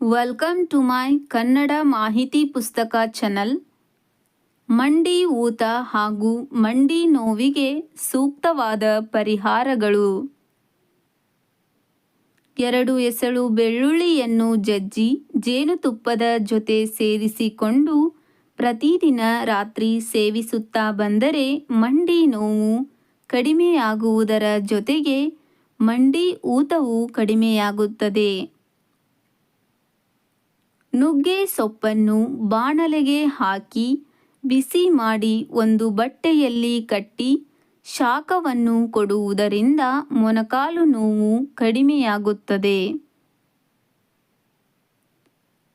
Welcome to my Kannada ಮಾಹಿತಿ ಪುಸ್ತಕ channel ಮಂಡಿ ಊತ ಹಾಗೂ ಮಂಡಿ ನೋವಿಗೆ ಸೂಕ್ತವಾದ ಪರಿಹಾರಗಳು ಎರಡು ಎಸಳು ಬೆಳ್ಳುಳ್ಳಿಯನ್ನು ಜಜ್ಜಿ ಜೇನುತುಪ್ಪದ ಜೊತೆ ಸೇರಿಸಿಕೊಂಡು ಪ್ರತಿದಿನ ರಾತ್ರಿ ಸೇವಿಸುತ್ತಾ ಬಂದರೆ ಮಂಡಿ ನೋವು ಕಡಿಮೆಯಾಗುವುದರ ಜೊತೆಗೆ ಮಂಡಿ ಊತವು ಕಡಿಮೆಯಾಗುತ್ತದೆ ನುಗ್ಗೆ ಸೊಪ್ಪನ್ನು ಬಾಣಲೆಗೆ ಹಾಕಿ ಬಿಸಿ ಮಾಡಿ ಒಂದು ಬಟ್ಟೆಯಲ್ಲಿ ಕಟ್ಟಿ ಶಾಖವನ್ನು ಕೊಡುವುದರಿಂದ ಮೊಣಕಾಲು ನೋವು ಕಡಿಮೆಯಾಗುತ್ತದೆ.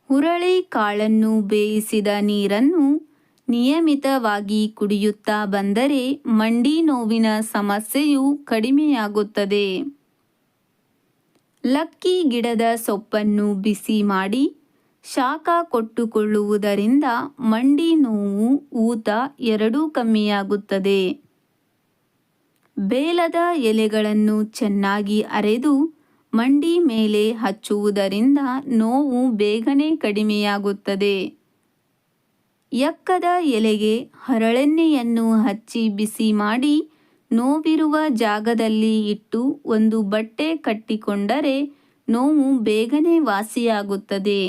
ಹುರಳಿ ಕಾಳನ್ನು ಬೇಯಿಸಿದ ನೀರನ್ನು ನಿಯಮಿತವಾಗಿ ಕುಡಿಯುತ್ತಾ ಬಂದರೆ ಮಂಡಿ ನೋವಿನ ಸಮಸ್ಯೆಯು ಕಡಿಮೆಯಾಗುತ್ತದೆ. ಲಕ್ಕಿ ಗಿಡದ ಸೊಪ್ಪನ್ನು ಬಿಸಿ ಮಾಡಿ ಶಾಖ ಕೊಟ್ಟುಕೊಳ್ಳುವುದರಿಂದ ಮಂಡಿ ನೋವು ಊತ ಎರಡೂ ಕಮ್ಮಿಯಾಗುತ್ತದೆ. ಬೇಲದ ಎಲೆಗಳನ್ನು ಚೆನ್ನಾಗಿ ಅರೆದು ಮಂಡಿ ಮೇಲೆ ಹಚ್ಚುವುದರಿಂದ ನೋವು ಬೇಗನೆ ಕಡಿಮೆಯಾಗುತ್ತದೆ. ಎಕ್ಕದ ಎಲೆಗೆ ಹರಳೆಣ್ಣೆಯನ್ನು ಹಚ್ಚಿ ಬಿಸಿ ಮಾಡಿ ನೋವಿರುವ ಜಾಗದಲ್ಲಿ ಇಟ್ಟು ಒಂದು ಬಟ್ಟೆ ಕಟ್ಟಿಕೊಂಡರೆ ನೋವು ಬೇಗನೆ ವಾಸಿಯಾಗುತ್ತದೆ.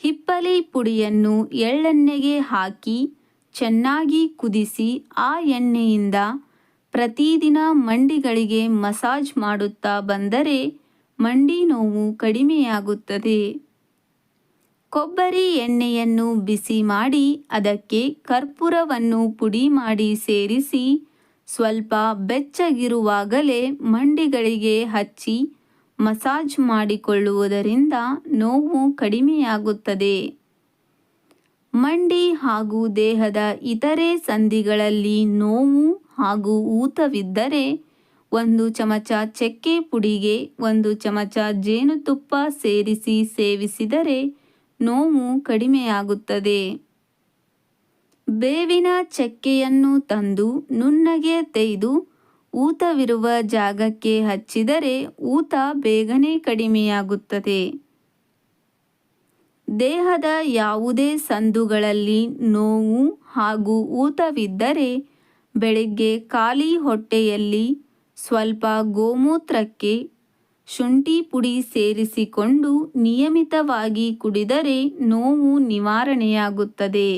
ಹಿಪ್ಪಲಿ ಪುಡಿಯನ್ನು ಎಳ್ಳೆಣ್ಣೆಗೆ ಹಾಕಿ ಚೆನ್ನಾಗಿ ಕುದಿಸಿ ಆ ಎಣ್ಣೆಯಿಂದ ಪ್ರತಿದಿನ ಮಂಡಿಗಳಿಗೆ ಮಸಾಜ್ ಮಾಡುತ್ತಾ ಬಂದರೆ ಮಂಡಿ ನೋವು ಕಡಿಮೆಯಾಗುತ್ತದೆ. ಕೊಬ್ಬರಿ ಎಣ್ಣೆಯನ್ನು ಬಿಸಿ ಮಾಡಿ ಅದಕ್ಕೆ ಕರ್ಪೂರವನ್ನು ಪುಡಿ ಮಾಡಿ ಸೇರಿಸಿ ಸ್ವಲ್ಪ ಬೆಚ್ಚಗಿರುವಾಗಲೇ ಮಂಡಿಗಳಿಗೆ ಹಚ್ಚಿ ಮಸಾಜ್ ಮಾಡಿಕೊಳ್ಳುವುದರಿಂದ ನೋವು ಕಡಿಮೆಯಾಗುತ್ತದೆ. ಮಂಡಿ ಹಾಗೂ ದೇಹದ ಇತರೆ ಸಂಧಿಗಳಲ್ಲಿ ನೋವು ಹಾಗೂ ಊತವಿದ್ದರೆ ಒಂದು ಚಮಚ ಚಕ್ಕೆ ಪುಡಿಗೆ ಒಂದು ಚಮಚ ಜೇನುತುಪ್ಪ ಸೇರಿಸಿ ಸೇವಿಸಿದರೆ ನೋವು ಕಡಿಮೆಯಾಗುತ್ತದೆ. ಬೇವಿನ ಚಕ್ಕೆಯನ್ನು ತಂದು ನುಣ್ಣಗೆ ತೆಗೆದು ಊತವಿರುವ ಜಾಗಕ್ಕೆ ಹಚ್ಚಿದರೆ ಊತ ಬೇಗನೆ ಕಡಿಮೆಯಾಗುತ್ತದೆ. ದೇಹದ ಯಾವುದೇ ಸಂದುಗಳಲ್ಲಿ ನೋವು ಹಾಗೂ ಊತವಿದ್ದರೆ ಬೆಳಿಗ್ಗೆ ಖಾಲಿ ಹೊಟ್ಟೆಯಲ್ಲಿ ಸ್ವಲ್ಪ ಗೋಮೂತ್ರಕ್ಕೆ ಶುಂಠಿ ಪುಡಿ ಸೇರಿಸಿಕೊಂಡು ನಿಯಮಿತವಾಗಿ ಕುಡಿದರೆ ನೋವು ನಿವಾರಣೆಯಾಗುತ್ತದೆ.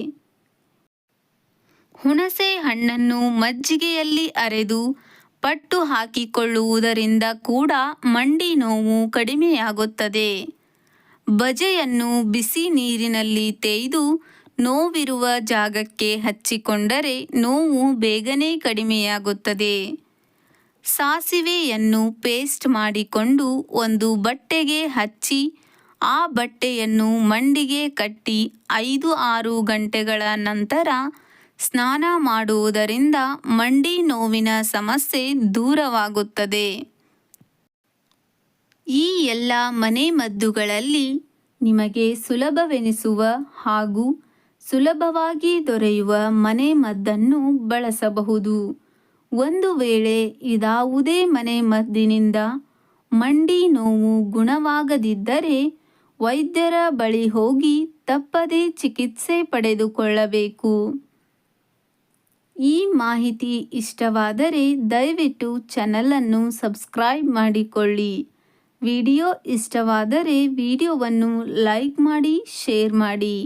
ಹುಣಸೆ ಹಣ್ಣನ್ನು ಮಜ್ಜಿಗೆಯಲ್ಲಿ ಅರೆದು ಪಟ್ಟು ಹಾಕಿಕೊಳ್ಳುವುದರಿಂದ ಕೂಡ ಮಂಡಿ ನೋವು ಕಡಿಮೆಯಾಗುತ್ತದೆ. ಬಜೆಯನ್ನು ಬಿಸಿ ನೀರಿನಲ್ಲಿ ತೇಯ್ದು ನೋವಿರುವ ಜಾಗಕ್ಕೆ ಹಚ್ಚಿಕೊಂಡರೆ ನೋವು ಬೇಗನೆ ಕಡಿಮೆಯಾಗುತ್ತದೆ. ಸಾಸಿವೆಯನ್ನು ಪೇಸ್ಟ್ ಮಾಡಿಕೊಂಡು ಒಂದು ಬಟ್ಟೆಗೆ ಹಚ್ಚಿ, ಆ ಬಟ್ಟೆಯನ್ನು ಮಂಡಿಗೆ ಕಟ್ಟಿ ಐದು ಆರು ಗಂಟೆಗಳ ನಂತರ ಸ್ನಾನ ಮಾಡುವುದರಿಂದ ಮಂಡಿ ನೋವಿನ ಸಮಸ್ಯೆ ದೂರವಾಗುತ್ತದೆ. ಈ ಎಲ್ಲ ಮನೆಮದ್ದುಗಳಲ್ಲಿ ನಿಮಗೆ ಸುಲಭವೆನಿಸುವ ಹಾಗೂ ಸುಲಭವಾಗಿ ದೊರೆಯುವ ಮನೆಮದ್ದನ್ನು ಬಳಸಬಹುದು. ಒಂದು ವೇಳೆ ಇದಾವುದೇ ಮನೆಮದ್ದಿನಿಂದ ಮಂಡಿ ನೋವು ಗುಣವಾಗದಿದ್ದರೆ ವೈದ್ಯರ ಬಳಿ ಹೋಗಿ ತಪ್ಪದೇ ಚಿಕಿತ್ಸೆ ಪಡೆದುಕೊಳ್ಳಬೇಕು. ಈ ಮಾಹಿತಿ ಇಷ್ಟವಾದರೆ ದಯವಿಟ್ಟು ಚಾನಲನ್ನು ಸಬ್ಸ್ಕ್ರೈಬ್ ಮಾಡಿಕೊಳ್ಳಿ. ವಿಡಿಯೋ ಇಷ್ಟವಾದರೆ ವಿಡಿಯೋವನ್ನು ಲೈಕ್ ಮಾಡಿ ಶೇರ್ ಮಾಡಿ.